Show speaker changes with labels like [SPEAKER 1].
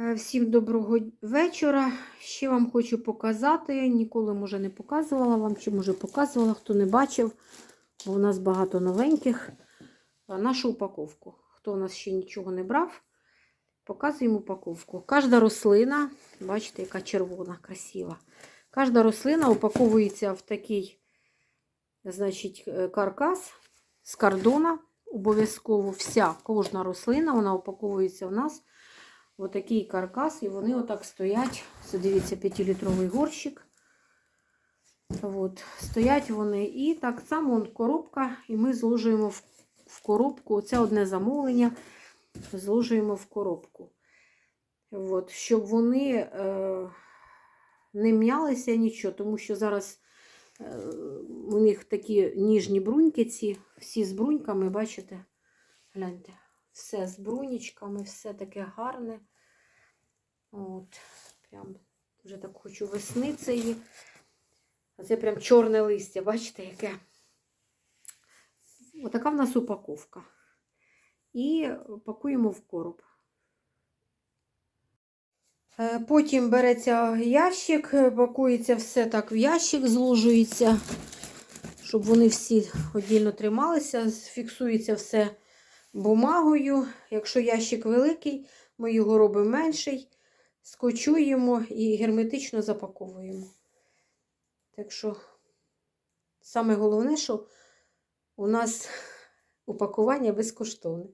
[SPEAKER 1] Е, Всім доброго вечора. Ще вам хочу показати. Ніколи, може, не показувала вам, чи може показувала, хто не бачив, бо у нас багато новеньких. Нашу упаковку. Хто у нас ще нічого не брав, показуємо упаковку. Кожна рослина, бачите, яка червона, красива. Кожна рослина упаковується в такий, значить, е, каркас з кардона. Обов'язково вся кожна рослина, вона упаковується у нас отакий каркас, і вони отак стоять. Це дивіться, 5-літровий горщик. От, стоять вони. І так само он, коробка, і ми зложуємо в, в коробку. Це одне замовлення. Зложуємо в коробку. От, щоб вони е, не м'ялися нічого, тому що зараз е, у них такі ніжні бруньки, ці, всі з бруньками, бачите? Гляньте, все з брунічками, все таке гарне. От, прям вже так хочу весни цієї. А це прям чорне листя, бачите, яке? Отака в нас упаковка. І пакуємо в короб. Е, Потім береться ящик, пакується все так в ящик, зложується, щоб вони всі віддільно трималися, фіксується все бумагою. Якщо ящик великий, ми його робимо менший, скочуємо і герметично запаковуємо. Так що, саме головне, що у нас упакування безкоштовне.